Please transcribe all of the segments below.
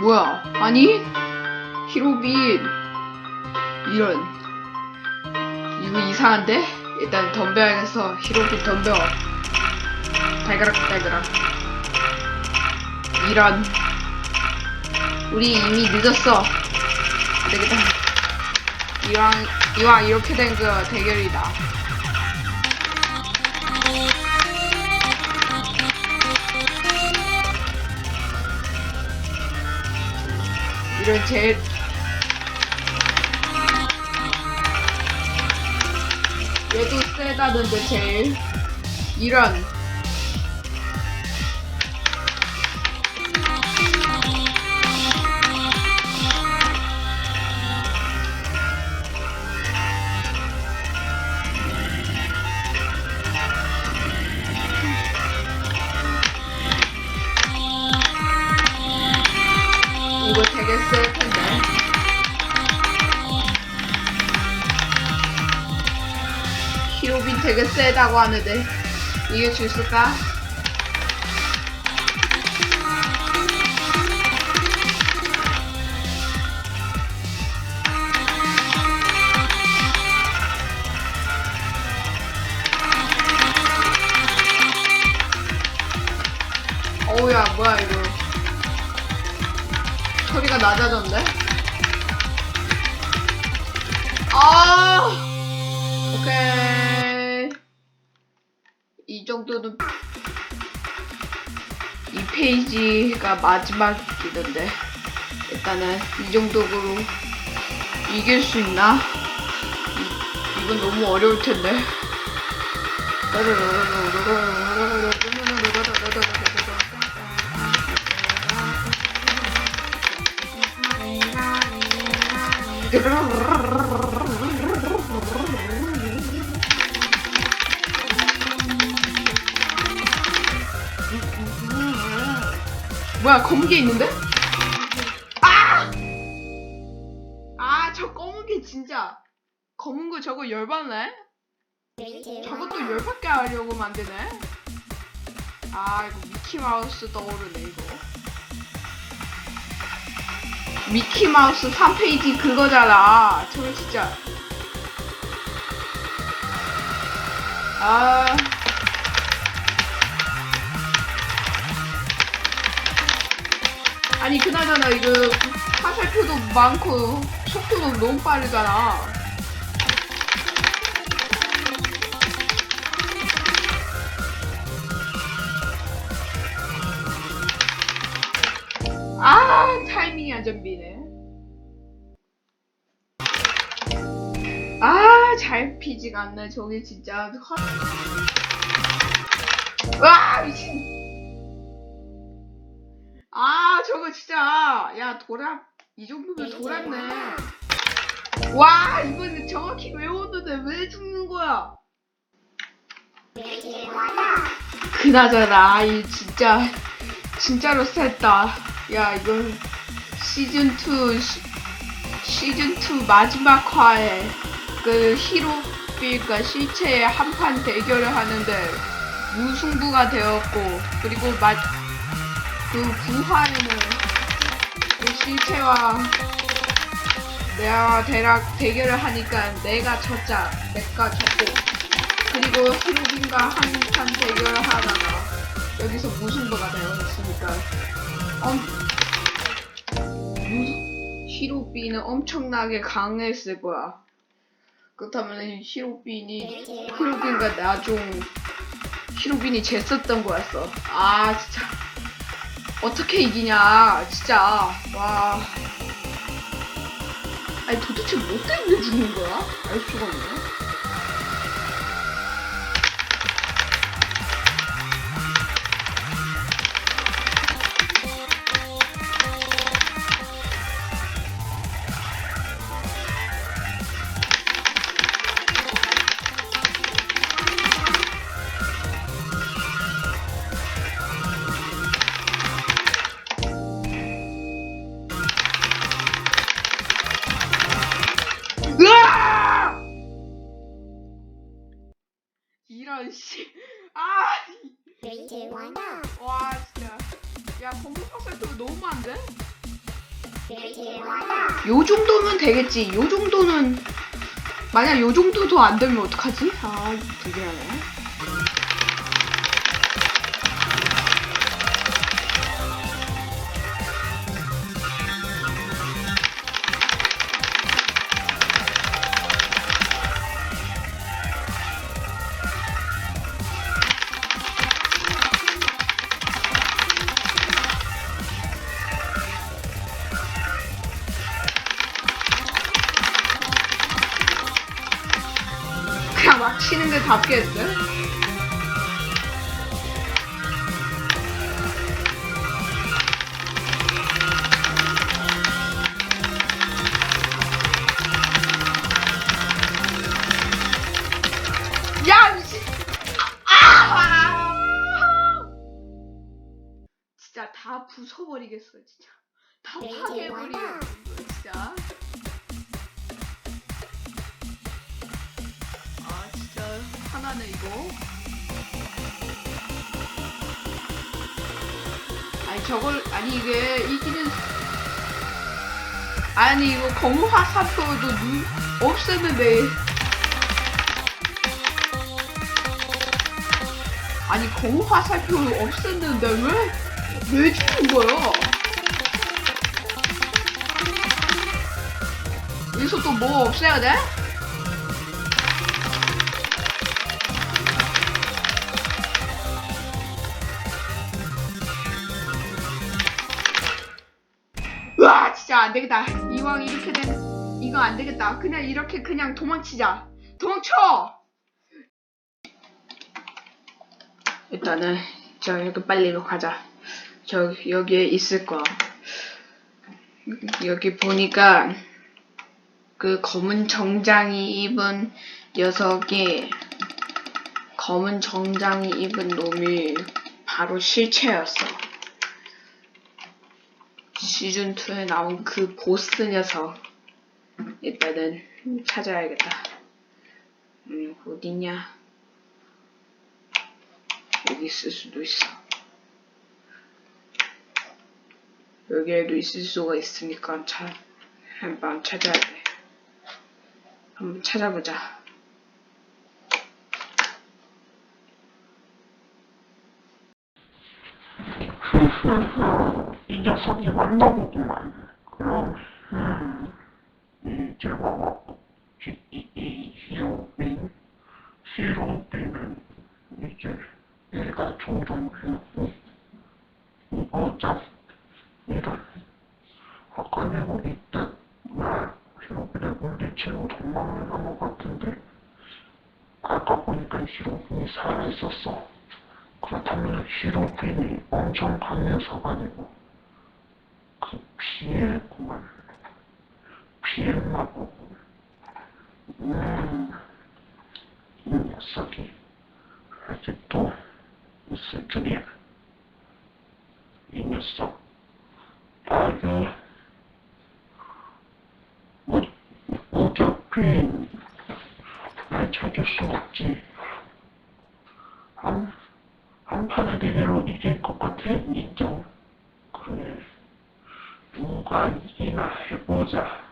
뭐야? 아니? 히로빈 이런. 이거 이상한데? 일단 덤벼야겠어. 히로빈 덤벼. 달그락 달그락. 이런. 우리 이미 늦었어. 안되겠다. 이왕 이왕 이렇게 된 그 대결이다 이런 제 얘도 세다는데 제일 이런 히로빈 되게 세다고 하는데 이길 수 있을까? 어우야 뭐야 이거 소리가 낮아졌네? 아 오케이 이 정도는 이 페이지가 마지막이던데 일단은 이 정도로 이길 수 있나? 이, 이건 너무 어려울 텐데 뭐야 검은 게 있는데? 아! 아, 저 검은 게 진짜 검은 거 저거 열받네? 저것도 열받게 하려고 만드네? 아, 이거 미키마우스 떠오르네, 이거. 미키마우스 3페이지 그거잖아. 저거 진짜. 아. 아니 그나저나 이거 화살표도 많고 속도도 너무 빠르잖아. 아 안 잡히네. 아잘 피지가 않네 저게 진짜. 헛. 와 미친. 아 저거 진짜 야 돌아 이 정도면 돌았네 와 이건 정확히 외웠는데 왜 죽는 거야 그나저나 이 진짜 진짜로 셌다 야 이건 시즌 2 시즌 2 마지막 화에 그 히로비가 실체의 한판 대결을 하는데 무승부가 되었고 그리고 마그 구화에는 그 실체와 내가 대략 대결을 하니까 내가 졌자 내가 졌고 그리고 히로빈과 한판 대결을 하다가 여기서 무승부가 되었으니까. 엄 무- 히로빈은 엄청나게 강했을 거야. 그렇다면 히로빈이 히로빈과 나중 히로빈이 쟀었던 거였어. 아 진짜. 어떻게 이기냐 진짜. 와. 아니 도대체 뭐 때문에 죽는 거야? 알 수가 없네 야 검은 화살표 너무 많은데? 요 정도면 되겠지. 요 정도는 만약 요 정도도 안 되면 어떡하지? 아 되게 하네. 막 치는데 답게 했대. 야, 미친. 아! 진짜 다 부숴버리겠어, 진짜. 다 파괴해버리겠어, 진짜. 화나네 이거 아니 저걸 아니 이게 이기는 아니 이거 검은 화살표도 눈 없앴는데 아니 검은 화살표 없앴는데 왜 왜 주는 거야? 여기서 또 뭐 없애야 돼? 되겠다. 이왕 이렇게 된 이거 안 되겠다. 그냥 이렇게 그냥 도망치자. 도망쳐. 일단은 저 여기 빨리로 가자. 저 여기에 있을 거야. 여기 보니까 그 검은 정장이 입은 녀석이 검은 정장이 입은 놈이 바로 실체였어. 시즌 2에 나온 그 보스 녀석 일단은 찾아야겠다. 음 어디냐? 여기 있을 수도 있어. 여기에도 있을 수가 있으니까 차 한번 찾아야 돼. 한번 찾아보자. 이 녀석이 왔나보구만. 그럼, 음, 이제 와봤고, 이, 이, 이 히로빈, 히로빈은 이제 얘가 종종 해고 어차 이런 아까 내고 있듯 말 히로빈을 물리치고 도망을 간것 같은데 아까 보니까 히로빈이 살아있었어. 그렇다면 히로빈이 엄청 강해서가 아니고 그 피해구만 피했나 보고 음, 이 녀석이 아직도 있을 줄이야 이 녀석 어, 어차피 날 찾을 수 없지 한 한판을 대대로 이길 것 같아? 인정. 이기나 해보자.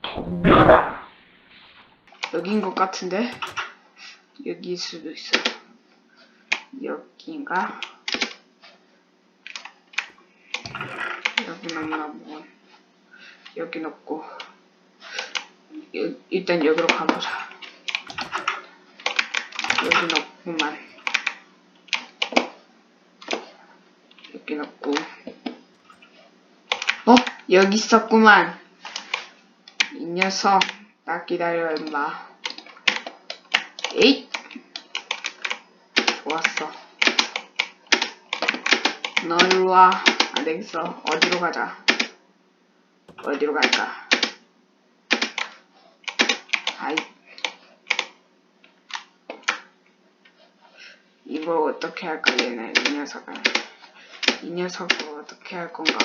덤벼라. 여기인 것 같은데 여기일 수도 있어. 여기인가? 여긴 없나 뭐 여긴 없고 여, 일단 여기로 가보자. 여긴 없구만. 여긴 없고 어? 여기 있었구만. 이 녀석 나 기다려 임마. 에잇! 좋았어. 너 이리 와. 안 되겠어. 어디로 가자. 어디로 갈까? 아이. 이걸 어떻게 할까, 얘네, 이 녀석을. 이 녀석을 어떻게 할 건가.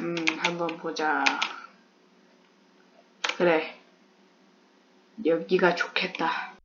음, 한번 보자. 그래. 여기가 좋겠다.